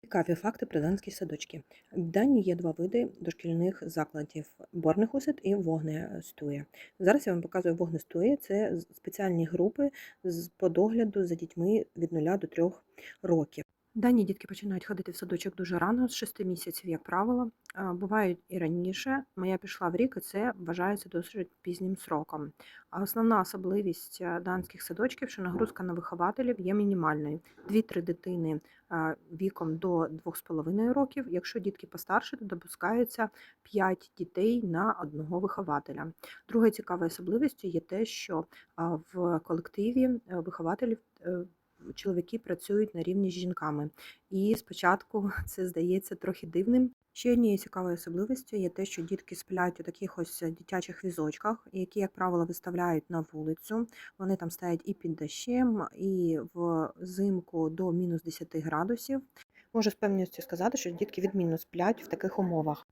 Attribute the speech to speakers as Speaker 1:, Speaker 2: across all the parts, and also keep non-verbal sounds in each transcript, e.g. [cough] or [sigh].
Speaker 1: Цікаві факти про данські садочки. В Данії є два види дошкільних закладів: Борнехусет і Вогнестує. Зараз я вам показую Вогнестує. Це спеціальні групи по догляду за дітьми від 0 до 3 років. Дані дітки починають ходити в садочок дуже рано, з 6 місяців, як правило. Бувають і раніше. Моя пішла в рік, і це вважається досить пізнім сроком. А основна особливість данських садочків, що нагрузка на вихователів є мінімальною. Дві-три дитини віком до 2,5 років. Якщо дітки постарше, то допускається 5 дітей на одного вихователя. Другою цікавою особливістю є те, що в колективі е, вихователів е, чоловіки працюють на рівні з жінками. І спочатку [laughs] це здається трохи дивним. Ще однією цікавою особливістю є те, що дітки сплять у таких ось дитячих візочках, які, як правило, виставляють на вулицю. Вони там стоять і під дощем, і взимку до мінус 10 градусів. Можу з певністю сказати, що дітки відмінно сплять в таких умовах.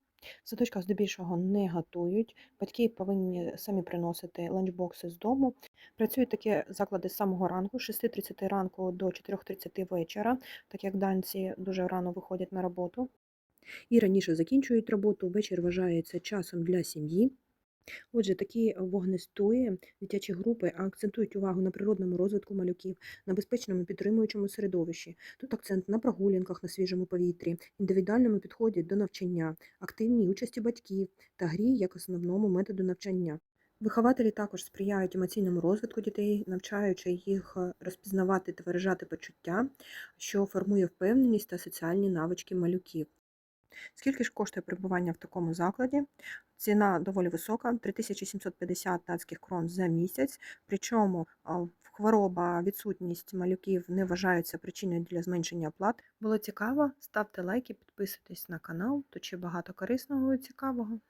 Speaker 1: В садочках здебільшого не готують. Батьки повинні самі приносити ланчбокси з дому. Працюють такі заклади з самого ранку, з 6.30 ранку до 4.30 вечора, так як данці дуже рано виходять на роботу. І раніше закінчують роботу, вечір вважається часом для сім'ї. Отже, такі вогнестої дитячі групи акцентують увагу на природному розвитку малюків, на безпечному підтримуючому середовищі. Тут акцент на прогулянках на свіжому повітрі, індивідуальному підході до навчання, активній участі батьків та грі як основному методу навчання. Вихователі також сприяють емоційному розвитку дітей, навчаючи їх розпізнавати та виражати почуття, що формує впевненість та соціальні навички малюків. Скільки ж коштує перебування в такому закладі? Ціна доволі висока 3750 датських крон за місяць. Причому хвороба, відсутність малюків не вважаються причиною для зменшення оплат. Було цікаво? Ставте лайки, підписуйтесь на канал, тут ще багато корисного і цікавого.